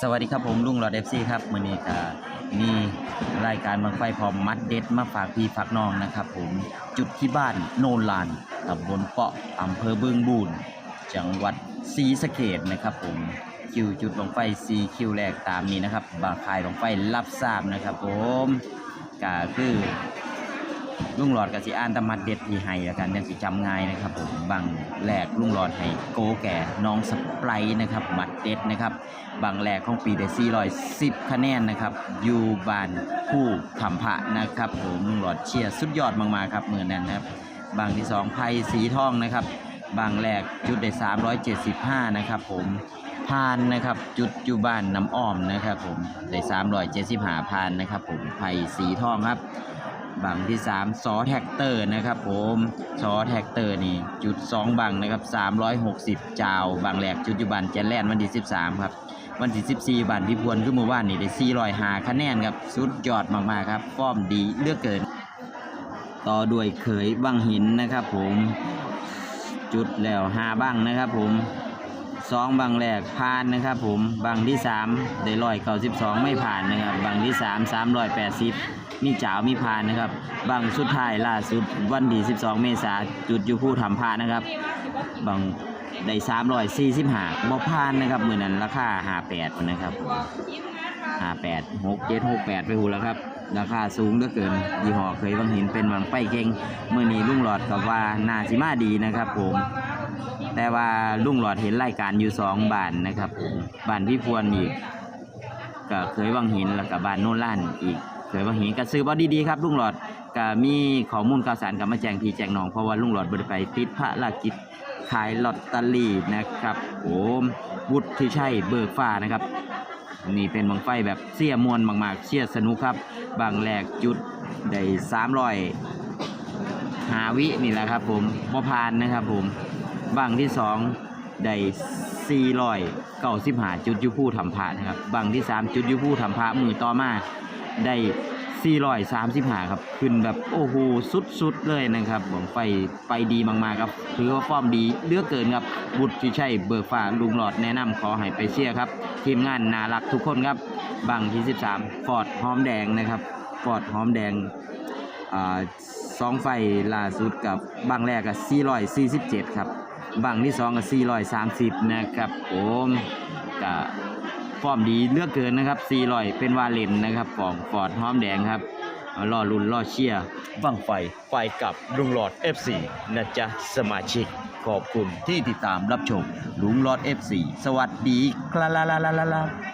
สวัสดีครับผมลุงหลอดเอฟซีครับมื้อนี้ก็มีรายการบังไฟพร้อมมัดเด็ดมาฝากพี่ฝากน้องนะครับผมจุดที่บ้านโนนลานตำบลเปาะอำเภอเบึงบูนจังหวัดศรีสะเกดนะครับผมคิวจุดบังไฟซีคิวแรกตามนี้นะครับบาคายบังไฟรับทราบนะครับผมก็คือ ลุงหลอดกับสิอ่านตำมัดเด็ดที่ให้แล้วกันยังสิจำง่ายนะครับผมบางแหลกลุงหลอดให้โกแก่น้องสไปร์นะครับมัดเด็ดนะครับบางแหลกของปีได้410คะแนนนะครับยูบานผู้ทำพะนะครับผมลุงหลอดเชียร์สุดยอดมากๆครับมือนั้นนะครับบางที่สองไพ่สีทองนะครับบางแหลกจุดได้375นะครับผมพานนะครับจุดอยู่บ้านน้ำอ้อมนะครับผมได้375พานนะครับผมไพ่สีทองครับ บังที่ 3ซอแท็กเตอร์นะครับผมซอแท็กเตอร์นี่จุด 2 บังนะครับ360จาวบังแหลกจุดอยู่บันแจนแลนด์วันที่ 13 ครับ วันที่14บันพิพวนขึ้นเมื่อวานนี่ได้405คะแนนครับสุดยอดมากๆครับฟอร์มดีเลือกเกิน ต่อด้วยเขยบังหินนะครับผมจุดแล้ว5บังนะครับผม สองบังแรกผ่านนะครับผมบังที่สามได้ร้อยเก้าสิบสองไม่ผ่านนะครับบังที่สามสามร้อยแปดสิบมีจ๋าวมีผ่านนะครับบังสุดท้ายล่าสุดวันที่สิบสองเมษาจุดยู่ผู้ทำผ่านนะครับบังได้สามร้อยสี่สิบห้าบ่ผ่านนะครับมือนั้นราคาห้าแปดนะครับห้าแปดหกเจ็ดหกแปดไปหูแล้วครับราคาสูงเหลือเกินยี่ห้อเคยบังหินเป็นบังไปเก่งมือนี้ลุงหลอดกับว่านาสิมาดีนะครับผม แต่ว่าลุงหลอดเห็นรายการอยู่สองบ้านนะครับผมบ้านพี่พวนอีกก็เคยวังหินแล้วก็บ้านโน่นล้านอีกเคยวังหินก็ซื้อบอดีๆครับลุงหลอดก็มีข้อมูลข่าวสารกับมาแจ้งพี่แจ้งน้องเพราะว่าลุงหลอดบริไปติดภารกิจขายลอตเตอรี่นะครับผมบุตรที่ใช่เบิกฟ้านะครับ นี่เป็นบังไฟแบบเสียมวนมากๆเสียสนุกครับบางแรกจุดได้สามร้อยหาวินี่แหละครับผมบ่ผ่านนะครับผม บังที่สองได้สี่ร้อยเก้าสิบหาจุดยูผู้ทำพระนะครับบังที่สามจุดยูผู้ทำพระมือต่อมาได้สี่ร้อยสามสิบหาครับ ขึ้นแบบโอ้โหสุดๆเลยนะครับผมไปไปดีมากๆครับถือว่าฟอร์มดีเลือกเกินครับบุตรที่ใช่เบิกฟ้าลุงหลอดแนะนำขอให้ไปเชียร์ครับ ทีมงานน่ารักทุกคนครับบังที่สิบสามฟอร์ดหอมแดงนะครับ ฟอร์ดหอมแดงอ่าสองไฟล่าสุดกับบางแรกกับ447 ครับ บังที่สองกับ430นะครับผมก็ฟอร์มดีเลือกเกินนะครับสี่ลอยเป็นวาเลนนะครับฟอร์ฟอร์ดหอมแดงครับรอาล่อลุ้นล่อเชียร์บังไฟไฟกับลุงหลอด F4 นะจ๊ะสมาชิกขอบคุณที่ติดตามรับชมลุงหลอด F4 สวัสดีครับ